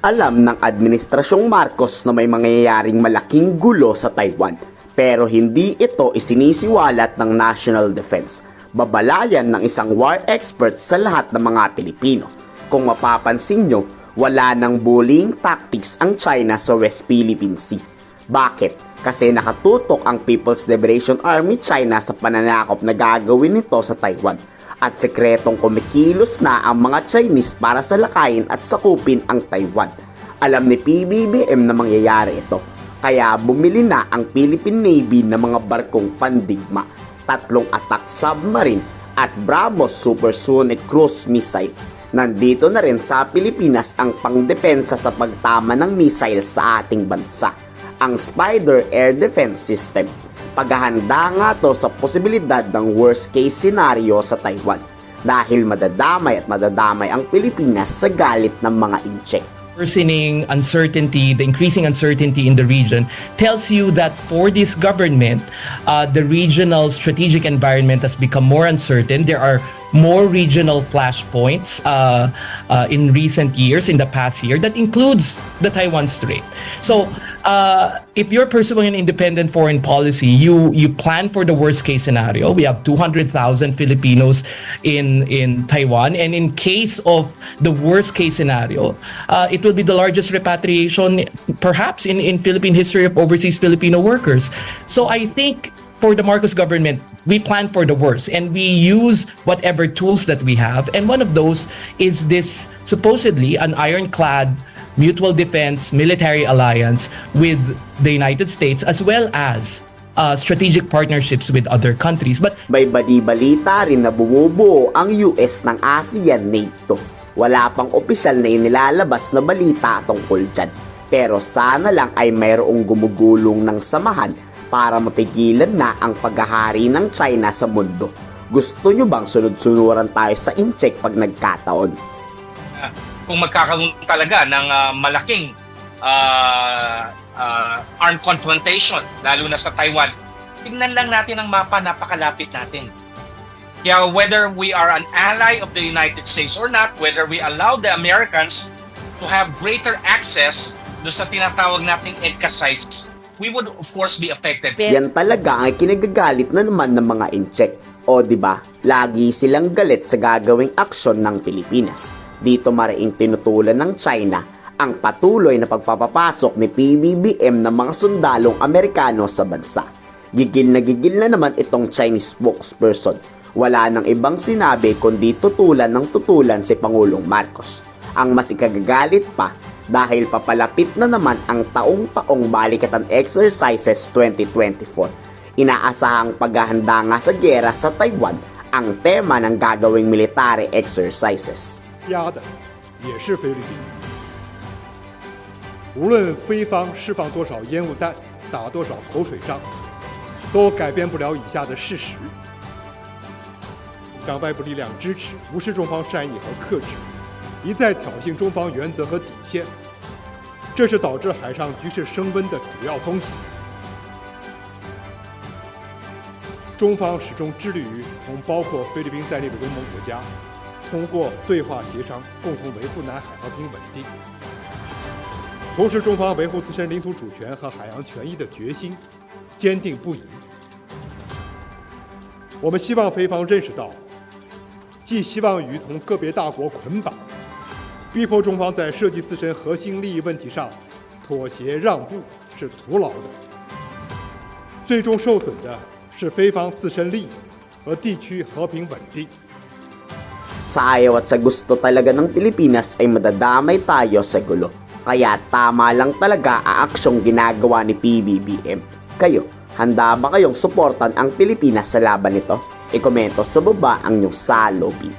Alam ng Administrasyong Marcos na may mangyayaring malaking gulo sa Taiwan pero hindi ito isinisiwalat ng National Defense. Babalayan ng isang war expert sa lahat ng mga Pilipino. Kung mapapansin nyo, wala ng bullying tactics ang China sa West Philippine Sea. Bakit? Kasi nakatutok ang People's Liberation Army China sa pananakop na gagawin nito sa Taiwan at sekretong kumikilos na ang mga Chinese para salakayin at sakupin ang Taiwan. Alam ni PBBM na mangyayari ito. Kaya bumili na ang Philippine Navy ng mga barkong pandigma, tatlong attack submarine at Bravos Supersonic Cruise Missile. Nandito na rin sa Pilipinas ang pangdepensa sa pagtama ng missile sa ating bansa, ang Spider Air Defense System paghahanda nga to sa posibilidad ng worst case scenario sa Taiwan dahil madadamay at madadamay ang Pilipinas sa galit ng mga incheck. worsening uncertainty, the increasing uncertainty in the region, tells you that for this government, uh, the regional strategic environment has become more uncertain. There are more regional flashpoints uh, uh, in recent years, in the past year, that includes the Taiwan Strait. So, uh, if you're pursuing an independent foreign policy, you you plan for the worst case scenario. We have 200,000 Filipinos in in Taiwan, and in case of the worst case scenario, uh, it will be the largest repatriation, perhaps in in Philippine history of overseas Filipino workers. So I think for the Marcos government, we plan for the worst and we use whatever tools that we have. And one of those is this supposedly an ironclad mutual defense military alliance with the United States as well as uh, strategic partnerships with other countries. But May bali-balita rin na bumubuo ang US ng ASEAN NATO. Wala pang opisyal na inilalabas na balita tungkol dyan. Pero sana lang ay mayroong gumugulong ng samahan para mapigilan na ang paghahari ng China sa mundo. Gusto nyo bang sunod-sunuran tayo sa incheck pag nagkataon? kung magkakaroon talaga ng ah, malaking ah, ah, armed confrontation, lalo na sa Taiwan, tingnan lang natin ang mapa, napakalapit natin. Kaya whether we are an ally of the United States or not, whether we allow the Americans to have greater access do sa tinatawag nating EDCA sites, we would of course be affected. Yan talaga ang kinagagalit na naman ng mga incheck. O di ba? Lagi silang galit sa gagawing aksyon ng Pilipinas. Dito mariing tinutulan ng China ang patuloy na pagpapapasok ni PBBM ng mga sundalong Amerikano sa bansa. Gigil na gigil na naman itong Chinese spokesperson. Wala nang ibang sinabi kundi tutulan ng tutulan si Pangulong Marcos. Ang mas ikagagalit pa dahil papalapit na naman ang taong-taong balikatan exercises 2024. Inaasahang paghahanda nga sa gyera sa Taiwan ang tema ng gagawing military exercises.压的也是菲律宾。无论菲方释放多少烟雾弹，打多少口水仗，都改变不了以下的事实：党外部力量支持，无视中方善意和克制， 一再挑衅中方原则和底线，这是导致海上局势升温的主要风险。中方始终致力于同包括菲律宾在内的东盟国家，通过对话协商，共同维护南海和平稳定。同时，中方维护自身领土主权和海洋权益的决心坚定不移。我们希望菲方认识到，既希望与同个别大国捆绑，逼迫中方在涉及自身核心利益问题上妥协让步是徒劳的，最终受损的是菲方自身利益和地区和平稳定。 Sa ayaw at sa gusto talaga ng Pilipinas ay madadamay tayo sa gulo. Kaya tama lang talaga ang aksyong ginagawa ni PBBM. Kayo, handa ba kayong suportan ang Pilipinas sa laban nito? Ikomento sa baba ang inyong salobin.